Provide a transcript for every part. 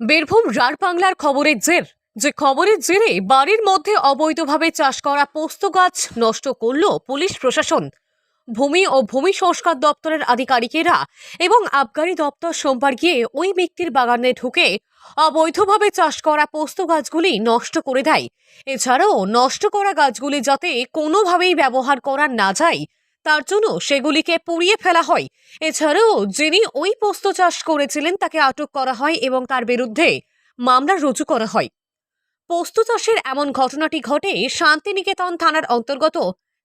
বীরভূম রাড়বাংলার খবরের জের। যে খবরের জেরে বাড়ির মধ্যে অবৈধভাবে চাষ করা পোস্ত গাছ নষ্ট করল পুলিশ প্রশাসন। ভূমি ও ভূমি সংস্কার দপ্তরের আধিকারিকেরা এবং আবগারি দপ্তর সোমবার গিয়ে ওই ব্যক্তির বাগানে ঢুকে অবৈধভাবে চাষ করা পোস্ত গাছগুলি নষ্ট করে দেয়। এছাড়াও নষ্ট করা গাছগুলি যাতে কোনোভাবেই ব্যবহার করা না যায় তার জন্য সেগুলিকে পুড়িয়ে ফেলা হয়। এছাড়াও যিনি ওই পোস্ত চাষ করেছিলেন, তাকে আটক করা হয় এবং তার বিরুদ্ধে মামলা রুজু করা হয়। পোস্ত চাষের এমন ঘটনাটি ঘটে শান্তিনিকেতন থানার অন্তর্গত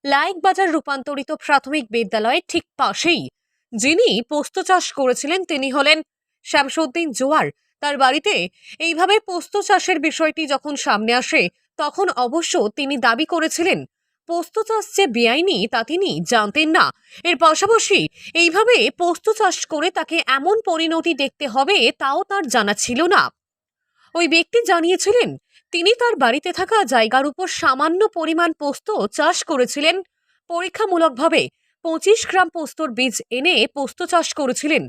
লাইক বাজার রূপান্তরিত প্রাথমিক বিদ্যালয়ের ঠিক পাশেই। যিনি পোস্ত চাষ করেছিলেন, তিনি হলেন শ্যামসুদ্দিন জোয়ার। তার বাড়িতে এইভাবে পোস্ত চাষের বিষয়টি যখন সামনে আসে, তখন অবশ্য তিনি দাবি করেছিলেন পোস্ত চাষ যে বেআইনি, তা তিনি জানতেন না। এর পাশাপাশি এইভাবে পোস্ত চাষ করে তাকে এমন পরিণতি দেখতে হবে, তাও তার জানা ছিল না। ওই ব্যক্তি জানিয়েছিলেন, তিনি তার বাড়িতে থাকা জায়গার উপর সামান্য পরিমাণ পোস্ত চাষ করেছিলেন। পরীক্ষামূলকভাবে পঁচিশ গ্রাম পোস্তর বীজ এনে পোস্ত চাষ করেছিলেন।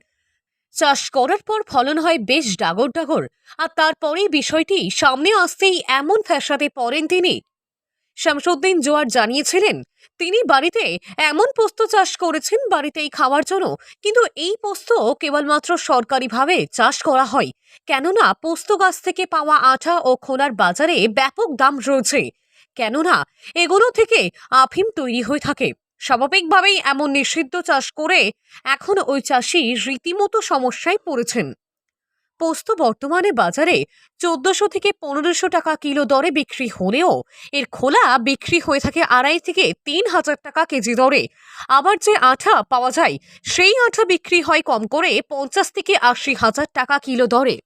চাষ করার পর ফলন হয় বেশ ডাগর ডাগর, আর তারপরেই বিষয়টি সামনে আসতেই এমন ফ্যাসাদে পড়েন তিনি। শামসুদ্দিন জোয়ার জানিয়েছিলেন, তিনি বাড়িতে এমন পোস্ত চাষ করেছেন বাড়িতেই খাওয়ার জন্য, কিন্তু এই পোস্ত কেবলমাত্র সরকারিভাবে চাষ করা হয়। কেননা পোস্ত গাছ থেকে পাওয়া আঠা ও খোলার বাজারে ব্যাপক দাম রয়েছে। কেননা এগুলো থেকে আফিম তৈরি হয়ে থাকে। স্বাভাবিকভাবেই এমন নিষিদ্ধ চাষ করে এখন ওই চাষি রীতিমতো সমস্যায় পড়েছেন। পোস্ত বর্তমানে বাজারে চোদ্দশো থেকে পনেরোশো টাকা কিলো দরে বিক্রি হলেও এর খোলা বিক্রি হয়ে থাকে আড়াই থেকে তিন হাজার টাকা কেজি দরে। আবার যে আঠা পাওয়া যায়, সেই আঠা বিক্রি হয় কম করে পঞ্চাশ থেকে আশি হাজার টাকা কিলো দরে।